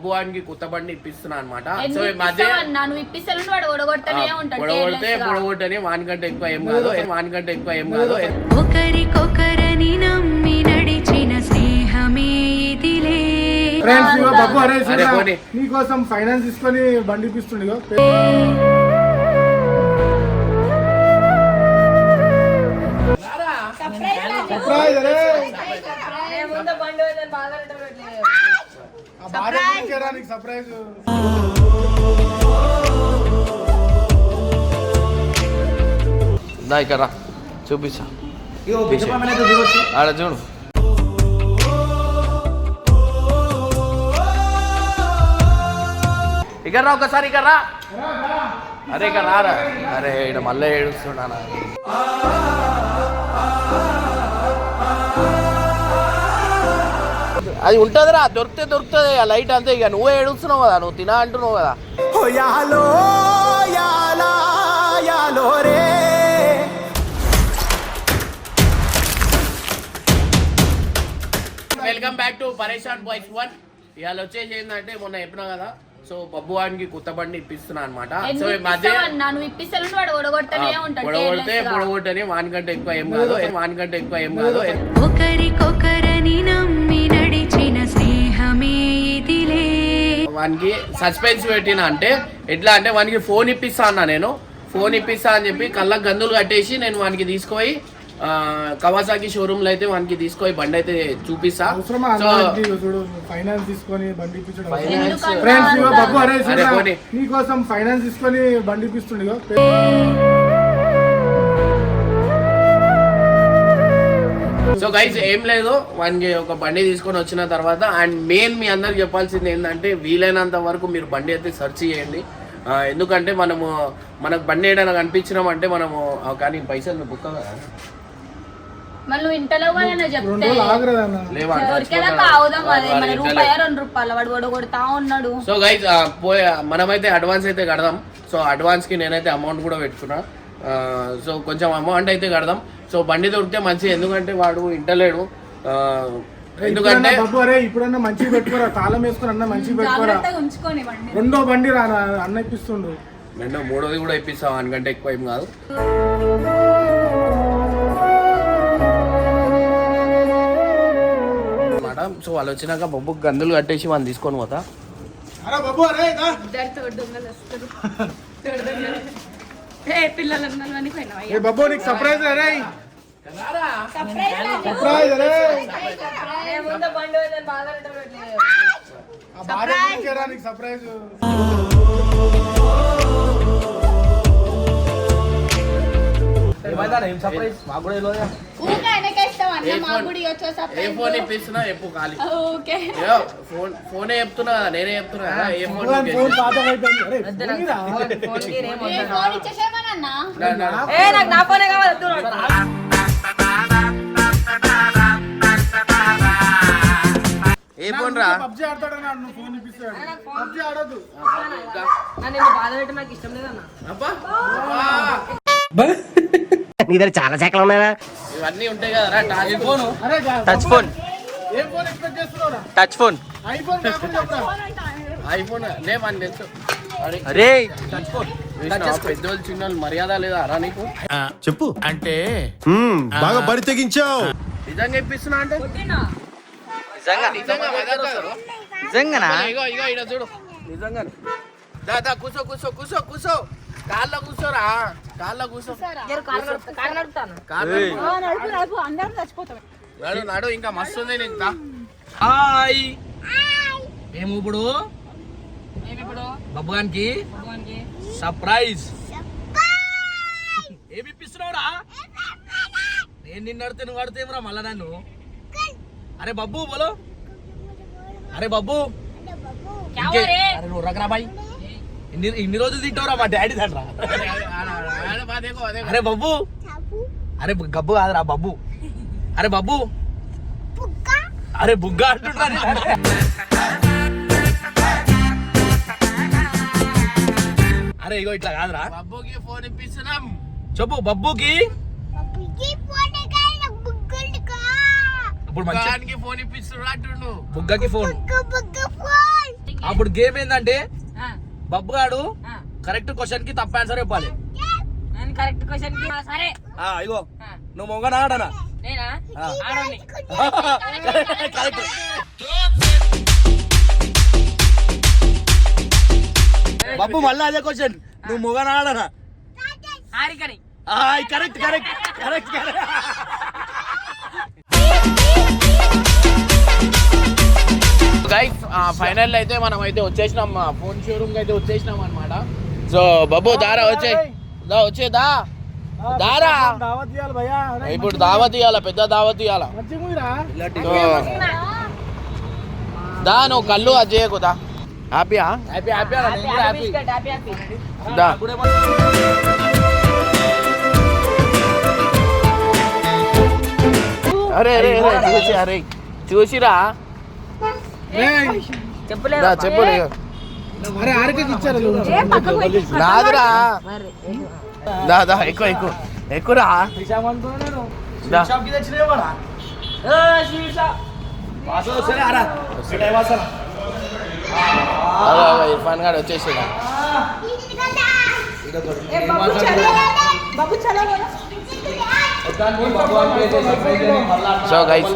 బబ్బు వానికి కొత్త బండి ఇప్పిస్తున్నా అనమాట సో ఈ మధ్య పొడగొడితే. పొడగొట్టని వానికంటే ఎక్కువ ఏం కాదు. వానికంటే ఎక్కువ ఏం కాదు. ఒకరికొకరని నమ్మి నడిచిన స్నేహమే ఇదిలే. ఫ్రెండ్స్ ఇగో బాబు అరే. నీకోసం ఫైనాన్స్ తీసుకొని బండి ఇప్పిస్తుండు ఇగో. సర్ప్రైజ్ అరే ఆ భార్య గురించేరా నీకు సర్ప్రైజ్ ఇక్కడ రా. చూపిస్తా. ఆడ చూడు. ఇక్కడ రా ఒకసారి ఇక్కడ రా. అరే ఇక్కడ రారా. అరే ఇక్కడ మళ్ళీ ఏడుస్తున్నానా? అది ఉంటుందిరా దొరికితే దొరుకుతుంది ఆ లైట్ అంతే ఇక. నువ్వే ఏడుస్తున్నావు కదా నువ్వు తినా అంటున్నావు కదా. Welcome back to Pareshan boys one ఇవాళ వచ్చేసి ఏంటంటే మొన్న చెప్పినా కదా సో బబ్బు వానికి కొత్త బండి ఇప్పిస్తున్నా అనమాట సో ఈ మధ్య పొడగొడితే. పొడగొట్టని వానికంటే ఎక్కువ ఏం కాదు వానికంటే ఎక్కువ ఏం కాదు. ఒకరికొకరని నమ్మి నడిచిన స్నేహమే ఇదిలే. వానికి సస్పెన్స్ పెట్టిన అంటే ఎట్లా అంటే వానికి ఫోన్ ఇప్పిస్తా అన్నా నేను. ఫోన్ ఇప్పిస్తా అని చెప్పి కళ్ళకు గందులు కట్టేసి నేను వానికి తీసుకుపోయి కవాసాకి షోరూమ్లో అయితే వానికి తీసుకొని బండి అయితే చూపిస్తా. ఫైనాన్స్ తీసుకొని బండి ఫ్రెండ్స్. నీకోసం ఫైనాన్స్ తీసుకొని బండి ఇప్పిస్తుండు సో గైస్ ఏం లేదు. వానికి ఒక బండి తీసుకొని వచ్చిన తర్వాత అండ్ మెయిన్ మీ అందరికి చెప్పాల్సింది ఏంటంటే వీలైనంత వరకు మీరు బండి అయితే సెర్చ్ చేయండి. ఎందుకంటే మనము మనకు బండి ఏదైనా కనిపించినామంటే మనము కానీ పైసలు బుక్ ఇంటలో మన సో గైజ్ పోయే మనమైతే అడ్వాన్స్ అయితే కడదాం. సో అడ్వాన్స్కి నేనైతే అమౌంట్ కూడా పెట్టుకున్నా. సో కొంచెం అమౌంట్ అయితే కడదాం. సో బండి దొరికితే మంచిది ఎందుకంటే వాడు ఇంటలేడు. ఎందుకంటే ఇప్పుడన్నా బాబు అరే ఇప్పుడన్నా మంచిగా పెట్టుకోరా తాళం వేసుకొని అన్న మంచిగా పెట్టుకోరా? రెండో బండి రా అన్న ఇప్పిస్తుండు. రెండో మూడోది కూడా ఇప్పిస్తాం అనుకంటే ఎక్కువ ఏం కాదు. సో వాళ్ళు వచ్చినాక బొబ్బు గందులు కట్టేసి మనం తీసుకొని పోతా. ఏ పిల్లలు అన్నీ పోయినావా ఏ బాబు నీకు సర్ప్రైజ్ అరే సర్ప్రైజ్ అరే ఆ భార్య గురించేరా నీకు అన్న మా ఏ ఫోన్ ఇప్పిస్తున్నా ఎప్పు ఖాళీ. ఓకే. ఏయో, ఫోన్ ఫోనే చెప్తున్నా కదా నేనే చెప్తున్నా కదా ఏ ఫోన్ ఫోన్ నీకు ఫోన్ పాత అయిపోయింది. అరే పోనీరా. ఏ ఫోన్ ఇచ్చేసేమనన్నా నా- నా- ఏ నాకు నా ఫోనే కావాలి వద్దు. ఏ ఫోన్ రా? పబ్జి ఆడతాడన్నా నువ్వు ఫోన్ ఇప్పిస్తాడు. పబ్జి ఆడొద్దు. నన్ను నిన్ను బాధ పెట్టడం నాకు ఇష్టం లేదన్న. అబ్బా. అబ్బా. నీ దగ్గర చాలా శాఖలు ఉన్నాయా ఇవన్నీ ఉంటాయి కదా టాచ్ ఫోన్. Touch phone. ఏం ఫోన్ ఎక్స్పెక్ట్ చేస్తున్నావురా? Touch phone. ఐఫోన్ అరే, అరే చూసినావా? పెద్దోళ్ళు చిన్నోళ్ళు మర్యాద లేదా అరా నీకు? చెప్పు. అంటే బాగా బరి తెగించావు. నిజంగా ఇప్పిస్తున్నా అంటే? నిజంగా. నిజంగానా? ఇగో ఇగో ఇగో చూడు. నిజంగా కూసో కూసో కూసో కూసో కాళ్ళ కూసోరా కాళ్ళ కూసో. జర కారు నడుపుతా- కారు నడుపుతాను. కాళ్ళ ఏయ్. నడు నడు ఇంకా మస్తు ఉంది నీకు దా. హాయ్. మేము ఇప్పుడు బబ్బుగానికి సర్ప్రైజ్. ఏమి ఇప్పిస్తున్నావురా? నేను నిన్ను అడితే నువ్వు అడితేమరా మళ్ళా నన్ను? అరే బబ్బు బోలో. అరే బబ్బు ఇంకే- అరే నువ్వు రకరా బాయ్. ఇన్ని ఇన్ని రోజులు తింటావురా మా డాడీ తండ్రా. అరే బబ్బు అరే గబ్బు కాదురా బబ్బు అరే బబ్బు అరే బుగ్గ అంటుండ్రా. అరే ఇగో ఇట్లా కాదురా. బబ్బుకి ఫోన్ ఇప్పిస్తున్నాం. చెప్పు బబ్బుకి ఇప్పుడు మంచి ఫోన్ ఇప్పిస్తున్నా అంటుండు. బుగ్గకి ఫోన్. అప్పుడు గేమ్ ఏంటంటే బబ్బు గాడు. కరెక్ట్ క్వశ్చన్కి తప్ప ఆన్సర్ చెప్పాలి. కరెక్ట్ క్వశ్చన్కి సరే. ఇగో. నువ్వు మొగనా ఆడనా? నేనా? కరెక్ట్ బబ్బు మళ్ళీ అదే క్వశ్చన్ నువ్వు మొగనా ఆడనా? Correct correct correct correct final అయితే మనం అయితే వచ్చేసినాం ఫోన్ షోరూమ్ అయితే వచ్చేసినాం అనమాట సో బాబు దారా వచ్చే దా వచ్చే దా. దారా. దావత్ ఇవ్వాలి భయ్యా. ఇప్పుడు దావత్ ఇవ్వాల పెద్ద దావత్ సో దా నువ్వు కళ్ళు అది చేయకు దా. హ్యాపీయా? Happy happy happy. దా. అరే అరే అరే చూసి అరే. చూసిరా? చెప్పలేదు దా చెప్పు ఇక. అరే ఆరికకి ఇచ్చారు నాదిరా. దా దా ఎక్కువ ఎక్కువ. ఎక్కువరా? ఇర్ఫాన్ గారు వచ్చేసాడు. సో గైస్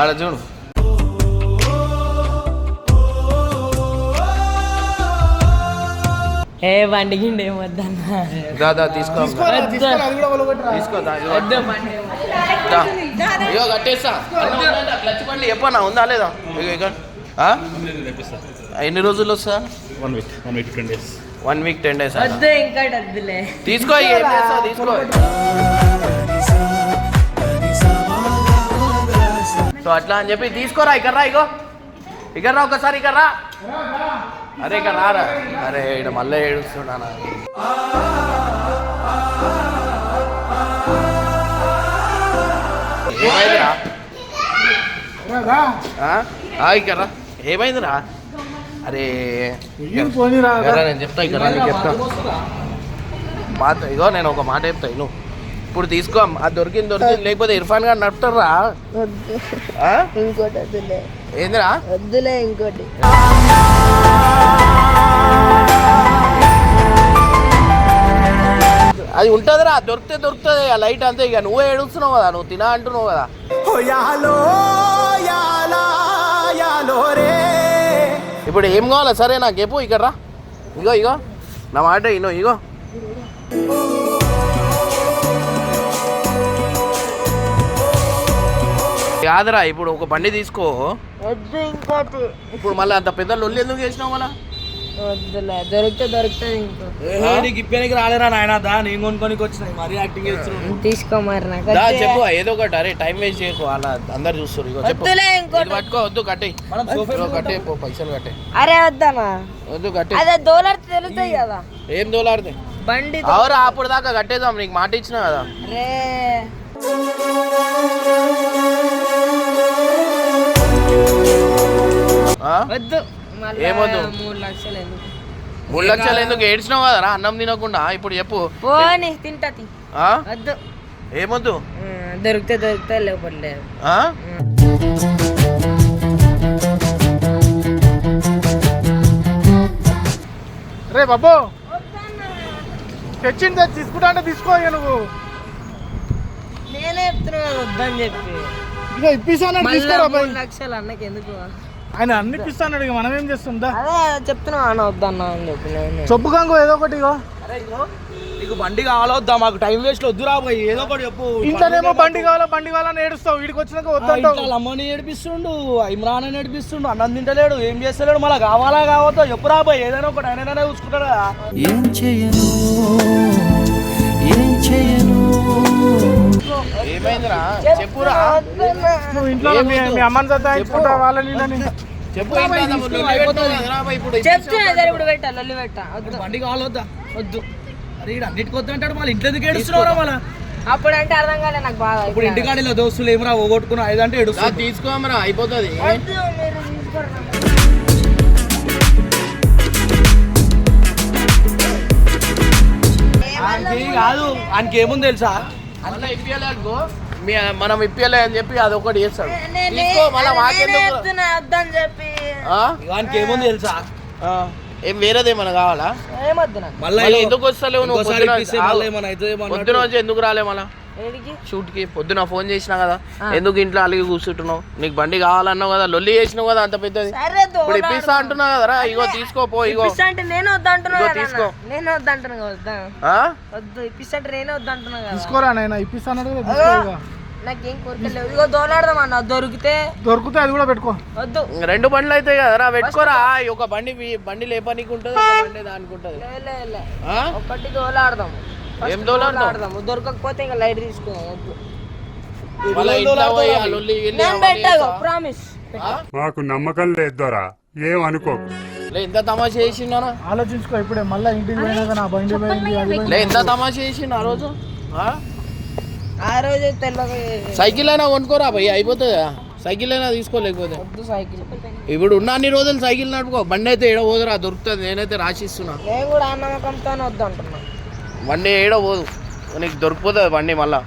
ఆడ చూడు. ఏ బండి గిండి ఏమొద్దన్నా? దా దా తీసుకో. తీసుకో. ఇగో కట్టేస్తా. క్లచ్ బండి చెప్పనా ఉందా లేదా? ఇగో? ఎన్ని రోజులు వస్తా? One week one week ten days one week ten days తీసుకో తీసుకో. సో అట్లా అని చెప్పి తీసుకోరా ఇక్కడ రా ఇగో. ఇక్కడ రా ఒకసారి ఇక్కడ రా. అరే ఇక్కడ రారా. అరే ఇక్కడ మళ్ళీ ఏడుస్తున్నానా ఏమైందిరా? ఇక్కడ రా. ఏమైందిరా? అరే నేను చెప్తా ఇక్కడ చెప్తా. మాట ఇగో నేను ఒక మాట చెప్తా నువ్వు ఇప్పుడు తీసుకో అది దొరికింది దొరికింది లేకపోతే ఇర్ఫాన్ గారు నడుపుతారా ఆ? ఇంకోటి వద్దులే. ఏందిరా? వద్దులే ఇంకోటి. అది ఉంటుందిరా దొరికితే దొరుకుతుంది ఆ లైట్ అంతే ఇక. నువ్వే ఏడుస్తున్నావు కదా నువ్వు తినా అంటున్నావు కదా. ఇప్పుడు ఏం కావాలా? సరే నాకు చెప్పు ఇక్కడ రా. ఇగో ఇగో. నా మాట ఇనో ఇగో. కాదురా ఇప్పుడు ఒక బండి తీసుకో. వద్దు ఇంకోటి. ఇప్పుడు మళ్ళీ అంత పెద్ద లొల్లి ఎందుకు చేసినావు మళ్ళా? వద్దులే దొరికితే దొరుకుతుంది ఇంకో. నీకు ఇప్పేనికి రాలేరా నాయన? దా నేను కొనుక్కోనికి వచ్చినాయి మరీ యాక్టింగ్ చేస్తున్నాను తీసుకో మరి నాకు దా వద్దు. చెప్పు ఏదో ఒకటి అరే టైం వేస్ట్ చేయకు అలా అందరు చూస్తారు ఇగో చెప్పు. వద్దులే ఇంకోటి. ఇది పట్టుకో వద్దు కట్టే. మనం సోఫా కట్టే పో పైసలు కట్టే. అరే వద్దనా వద్దు కట్టే. అదే దోలర్ తెలుస్తాయి కదా. ఏం దోలాడుతాయి బండి అవరా అప్పుడు దాకా కట్టేద్దాం నీకు మాట ఇచ్చిన కదా. రే? వద్దు. మళ్ళా ఏమొద్దు? మూడు లక్షలు ఎందుకు? మూడు లక్షలు ఎందుకు? ఏడ్చినావు కదరా? అన్నం తినకుండా? ఇప్పుడు చెప్పు. పోని తింటా తి. వద్దు. ఏమొద్దు? దొరికితే దొరికితే లేకపోతే లేదు ఆ? రే బాబు. తెచ్చింది తెచ్చి తీసుకుంటా అంటే తీసుకో నువ్వు. నేనే చెప్తున్నా వద్దని చెప్పి. ఇక ఇప్పిస్తాను తీసుకోరా బాయ్ మూడు లక్షలు అన్నకి ఎందుకు ఆయన అన్ని ఇప్పిస్తాడు ఇక మనం ఏం చేస్తుందా అదే చెప్తున్నా అన్న వద్దన్నా అని చెప్పి నేను. చెప్పు గంగు ఏదో ఒకటి ఇగో. అరే ఇగో నీకు బండి కావాలా వద్దా? మాకు టైం వేస్ట్ వద్దు రాబోయ్ ఏదో ఒకటి చెప్పు. ఇంట్లోనేమో బండి కావాలా? బండి కావాలని ఏడుస్తావు. వీడికి వచ్చినాక వద్దంటావు. ఇంట్లో అమ్మని ఏడిపిస్తుండు ఇమ్రాన్ అని ఏడిపిస్తుండు అన్నం తింటలేడు ఏం చేస్తలేడు మళ్ళీ కావాలా కావద్దో? చెప్పు రాబోయ్ ఏదైనా ఒకటి ఆయన చూసుకుంటాడు కదా. ఏమైందిరా? చెప్పురా? నువ్వు ఇంట్లో మీ మీ అమ్మని సత్తాయించుకుంటా వాళ్ళని వీళ్ళని చెప్పు ఏంటి అలా లొల్లి పెడతావు కదరా బాయ్ ఇప్పుడు? చెప్తున్నా సరే ఇప్పుడు పెట్టా లొల్లి పెట్టా. వద్దు బండి కావాలా వద్దా. వద్దు అరే ఇక్కడ అన్నిటికి వద్దు అంటాడు మళ్ళీ. ఇంట్లో ఎందుకు ఏడుస్తున్నారా మళ్ళీ? అప్పుడు అంటే అర్థం కాలే నాకు బాగా ఇప్పుడు ఇంటికాడిలో దోస్తులు ఏమరా దా, ఏడుస్తా తీసుకోమరా అయిపోతుంది. కాదు ఆయనకి ఏముంది తెలుసా? మీ మనం ఇప్పియలే అని చెప్పి అది ఒకటి చేస్తాడు తీసుకో మళ్ళీ మాకెందుకు? వద్దని చెప్పి. ఆ? వానికి ఏముంది తెలుసా? ఆ. ఏం వేరేదేమన్నా కావాలా? ఏమొద్దు నాకు. మళ్ళీ ఎందుకు వస్తలేవు నువ్వు పొద్దున ఎందుకు రాలే మళ్ళా? షూట్కి పొద్దున ఫోన్ చేసినా కదా. ఎందుకు ఇంట్లో అలిగి కూర్చుంటున్నావు? నీకు బండి కావాలన్నావు కదా లొల్లి చేసినావు కదా అంత పెద్దది. ఇప్పుడు ఇప్పిస్తా అంటున్నావు కదరా ఇగో తీసుకోపో ఇగో ఇప్పిస్తా అంటే నేను వద్దంటున్నా ఇగో కదా తీసుకో. నేను వద్దంటున్నా కదా వద్దా? ఆ? వద్దు ఇప్పిస్తా అంటే నేనే వద్దంటున్నా కదా. తీసుకోరా నాయన ఇప్పిస్తాను తీసుకో. నాకేం ఇగో దోలాడదాం అన్న దొరికితే. దొరికితే అది కూడా పెట్టుకో. వద్దు. రెండు బండ్లు అయితే కదరా పెట్టుకోరా. ఒక బండి బండి లేపనీకి ఉంటుంది బండి దానికి ఉంటుంది లే, లే, లే. ఆ? ఒకటి దోలాడదాము ఏం దోలాడదాం? దోలాడదాము దొరకకపోతే ఇంకా లైట్? ప్రామిస్? మాకు నమ్మకం లేదు దొరా ఏం అనుకోకు. లే ఎంత తమాషా చేసిండా ఆలోచించుకో ఇప్పుడే మళ్ళీ ఇంటికి పోయినాక నా బండి పోయింది ఎంత తమాషా చేసిండు ఆ రోజు? ఆ? ఆ రోజు తెల్లగా సైకిల్ అయినా కొనుక్కోరా భయ్ అయిపోతుంది? సైకిల్ అయినా తీసుకోలేకపోతే సైకిల్. ఇప్పుడు ఉన్న అన్ని రోజులు సైకిల్ నడుపుకో బండి అయితే ఏడో పోదురా దొరుకుతుంది నేనైతే రాసిస్తున్నా. నేను కూడా ఆ నమ్మకంతోనే వద్దు అంటున్నా బండి ఏడో పోదు నీకు దొరికిపోతుంది బండి మళ్ళా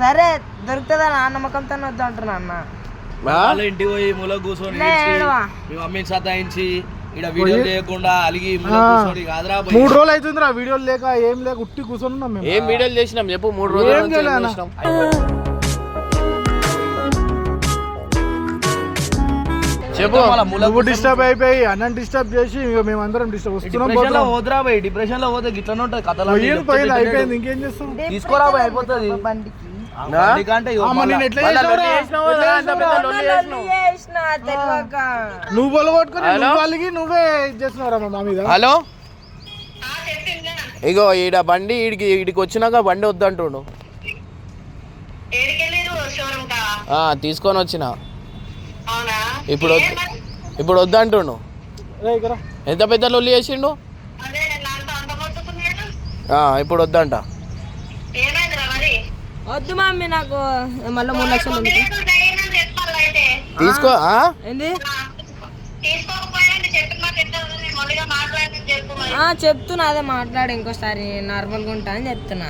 సరే దొరుకుతుందా ఆ నమ్మకంతోనే వద్దు అంటున్నా అన్న ఆ? వాళ్ళ ఇంటికి పోయి మూల కూర్చొని. మీ మమ్మీని సతాయించి ఇక్కడ వీడియో చేయకుండా అలిగి మూల. కూర్చొని కాదురా. మూడు రోజులు అవుతుందిరా వీడియోలు లేక ఏం లేక ఉట్టి కూర్చొని ఉన్నాం మేము ఏం వీడియోలు చేసినాం చెప్పు మూడు రోజులు. చేసినాం చెప్పు. నువ్వు డిస్టర్బ్ అయిపోయి అన్నం డిస్టర్బ్ చేసి ఇక మేమందరం డిస్టర్బ్ వస్తున్నాం డిప్రెషన్లో పోతున్నాం. పోదురా భయ్ డిప్రెషన్లో పోతే గిట్లనే ఉంటది కథలు పోయింది అయిపోయింది ఇంకేం చేస్తాం? తీసుకోరా భయ్ అయిపోతుంది. నువ్వు బొల కొట్టుకొని హలో? నువ్వు వాళ్ళకి నువ్వే ఇది చేస్తున్నావురా మా మీద హలో? ఇగో ఈడ బండి ఈడికి ఈడికి వచ్చినాక బండి వద్దంటుండు. ఆ, తీసుకొని వచ్చిన. ఇప్పుడు వద్దు- ఇప్పుడు వద్దంటుండు ఎంత పెద్ద లొల్లి చేసిండు? ఆ, ఇప్పుడు వద్దంట వద్దు మమ్మీ నాకు మళ్ళీ మూడు లక్షలు ఉంది. తీసుకో? ఏంది? చెప్తున్నా అదే మాట్లాడు ఇంకోసారి. నార్మల్గా ఉంటా అని చెప్తున్నా.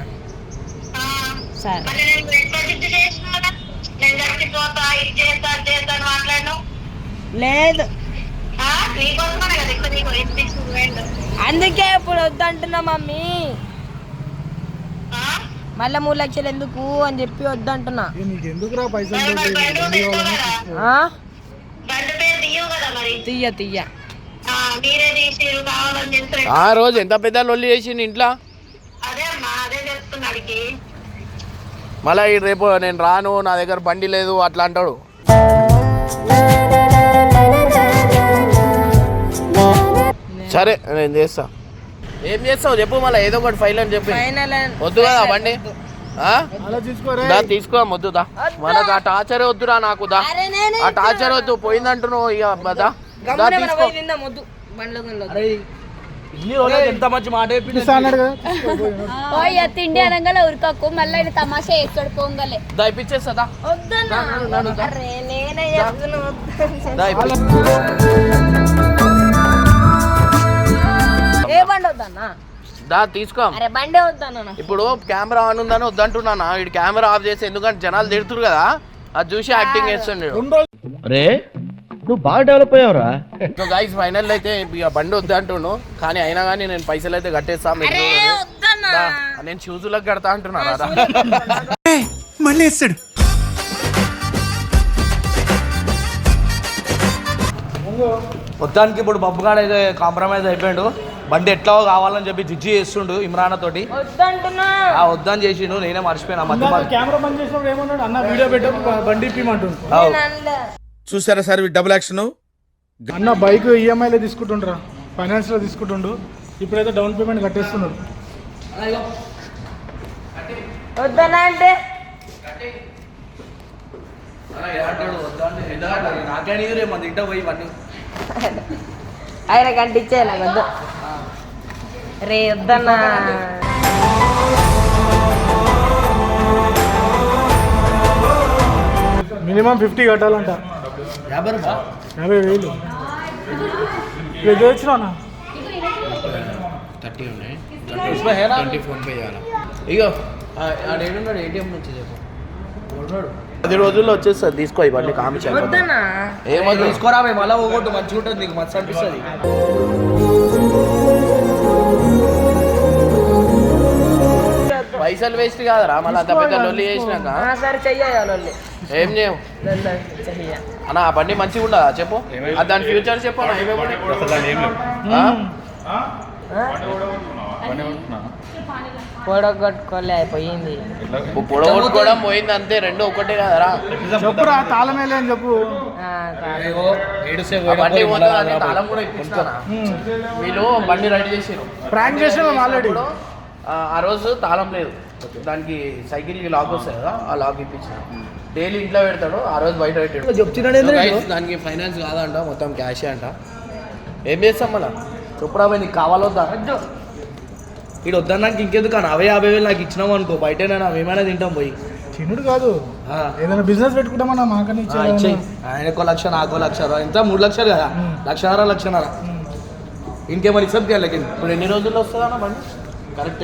సరే. లేదు. అందుకే ఇప్పుడు వద్దంటున్నా మమ్మీ. మళ్ళీ మూడు లక్షలు ఎందుకు అని చెప్పి వద్దంటున్నా? తీయ తీయ. ఆ రోజు ఎంత పెద్ద లొల్లి చేసిండు ఇంట్లో? మళ్ళీ రేపు నేను రాను నా దగ్గర బండి లేదు అట్లా అంటాడు. సరే నేను చేస్తా. ఏం చేస్తావు? చెప్పు మళ్ళీ ఏదో ఒకటి ఫైల్ అని చెప్పి. ఫైనల్ వద్దు కదా బండి? ఆ? దా తీసుకో వద్దు దా. మనకు ఆ టార్చరే వద్దురా నాకు దా. ఆ టార్చర్ వద్దు పోయిందంటున్నావు ఇక దా. దా తీసుకో. వద్దు. బండ్లో గిన్లో అరే ఇన్ని రోజులు ఎంత మంచి మాట చెప్పిండు ఇస్తా అన్నాడు కదా. తీసుకో, పోయి. ఓయ్య తిండి అనగానే ఉరకకు మళ్ళీ ఇది తమాషా వేస్తాడు పొంగలే. దా ఇప్పించేస్తా దా. వద్దన్నా. అరే నేనే చెప్తున్నా వద్దు. దా ఇప్పి- బండి వద్దన్నా దా తీసుకో. అరే బండే వద్దన్నా నాకు. ఇప్పుడు కెమెరా ఆన్ ఉందని వద్దంటున్నానా? వీడు కెమెరా ఆఫ్ చేసి ఎందుకంటే జనాలు తిడుతురు కదా? అది చూసి యాక్టింగ్ చేస్తుండే అరే నువ్వు బాగా డెవలప్ అయ్యావురా. సో గైస్ ఫైనల్ అయితే ఇక బండి వద్దంటుండు కానీ అయినా కానీ నేను పైసలు అయితే కట్టేస్తా మీరు చూడండి. వద్దన్నా. దా, నేను షూజులకు కడతా అంటున్నాను రా మళ్ళీ వేస్తాడు. మొత్తానికి ఇప్పుడు బబ్బుగాడు అయితే కాంప్రమైజ్ అయిపోయాడు. బండి ఎట్లా కావాలని చెప్పి జిజ్జి చేస్తుండు ఇమ్రాన్ తోటి. వద్దంటున్నా. ఆ వద్దని చేసిండు నేనే మర్చిపోయినా మధ్య కెమెరా బంద్ చేసినప్పుడు ఏమన్నాడు? అన్న వీడియో పెట్టు బండి ఇప్పిమంటుండు. చూసారా సార్ డబుల్ యాక్షన్ అన్న బైక్ ఈఎంఐలో తీసుకుంటుండ్రా. ఫైనాన్స్లో తీసుకుంటుండు. ఇప్పుడైతే డౌన్ పేమెంట్ కట్టేస్తున్నాడు. వద్దనా అంటే. నాకే రే మన ఇంట పోయి ఇవన్నీ. ఆయన నాకు వద్దు. రే వద్దన్నా. మినిమం ఫిఫ్టీ కట్టాలంట. యాభై వేలు. వచ్చినా థర్టీ ఉన్నాయి. ట్వంటీ ఫోన్ పే చేయాలి? ఇగో ఆడేడున్నాడు ఏటీఎం నుంచి చెప్పు. పది రోజుల్లో వచ్చేస్తుంది తీసుకో ఇవన్నీ కామెంట్ ఏమో తీసుకోరా మేము అలా పోగొట్టు మంచిగా ఉంటుంది నీకు మస్తు అనిపిస్తుంది. పైసలు వేస్ట్ కాదరా మళ్ళీ అంత పెద్ద లొల్లి చేసినాక. ఆ, సరే చెయ్యాలి ఏం చేయవు? అన్న ఆ బండి మంచిగా ఉండదా చెప్పు. ఆ దాని ఫ్యూచర్ చెప్పు అన్న? పొడగొట్టుకోలే అయిపోయింది. పొడగొట్టుకోవడం పోయింది అంతే రెండు ఒకటే కదరా. చెప్పురా తాళం చెప్పు. బండి తాళం కూడా ఇప్పిస్తానా? వీళ్ళు బండి రెడీ చేసారు ప్రాంక్ చేసినాం ఆల్రెడీ ఆ, ఆ రోజు తాళం లేదు. దానికి సైకిల్కి లాక్ వస్తుంది కదా ఆ లాక్ ఇప్పించిన డైలీ ఇంట్లో పెడతాడు ఆ రోజు బయట పెట్టాడు. చెప్తున్నాడు దానికి ఫైనాన్స్ కాదంట మొత్తం క్యాష్ అంట. ఏం చేస్తాం మళ్ళా? చెప్పురా భయ్ నీకు కావాలొద్దా ఇటు వద్దన్నాక ఇంకెందుకు అన్న? అవే యాభై వేలు నాకు ఇచ్చినావు అనుకో బయట నేను ఏమైనా తింటాం పోయి. చిన్నుడు కాదు. ఆ. ఏదైనా బిజినెస్ పెట్టుకుంటామన్నా మాకని ఆ, ఇచ్చేయ్. ఆయనకో లక్ష నాకో లక్ష ఎంత మూడు లక్షలు కదా? లక్షన్నర లక్షన్నర. ఇంకేమైనా ఇస్తాం వాళ్ళకి ఇప్పుడు ఎన్ని రోజుల్లో వస్తుందన్న బండి? కరెక్ట్?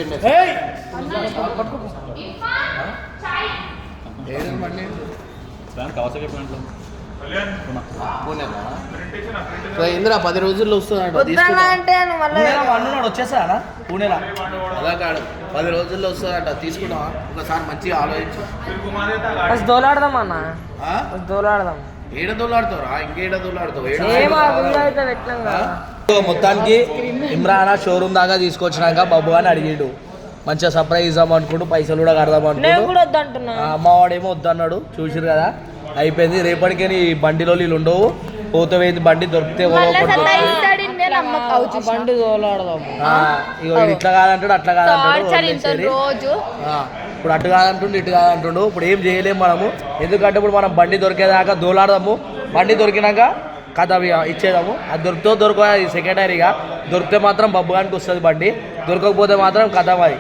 సో ఇందిరా పది రోజుల్లో నువ్వు మళ్ళీ పూణేలా అన్నాడు వచ్చేసాడా? పూణేలా? అలా కాదు. పది రోజుల్లో వస్తుందంట తీసుకుందామా ఒకసారి మంచిగా ఆలోచించు. దోలాడదాం అన్న? దోలాడదాం. ఏడ దోలాడుతావురా? ఇంకేడ దోలాడుతావు? ఏడ మొత్తానికి ఇమ్రాన్ షోరూమ్ దాకా తీసుకొచ్చినాక బాబు అని అడిగిండు. మంచిగా సర్ప్రైజ్ ఇద్దాం అనుకుంటూ పైసలు కూడా కడదాం అనుకుంటూ అమ్మవాడేమో వద్దన్నాడు చూసిరు కదా. అయిపోయింది. రేపటికే నీ బండిలో నీళ్ళు ఉండవు. పోతే బండి దొరికితే బండి ఇట్లా కాదంటాడు అట్లా కాదంటాడు ఇప్పుడు అటు కాదంటుండు ఇటు కాదంటుండు. ఇప్పుడు ఏం చేయలేము మనము. ఎందుకంటే ఇప్పుడు మనం బండి దొరికేదాకా దోలాడదాము బండి దొరికినాక కథ ఇచ్చేదాము. అది దొరికితే దొరక సెకండరీగా దొరికితే మాత్రం బబ్బుగానికి వస్తుంది బండి. దొరకకపోతే మాత్రం కథ అది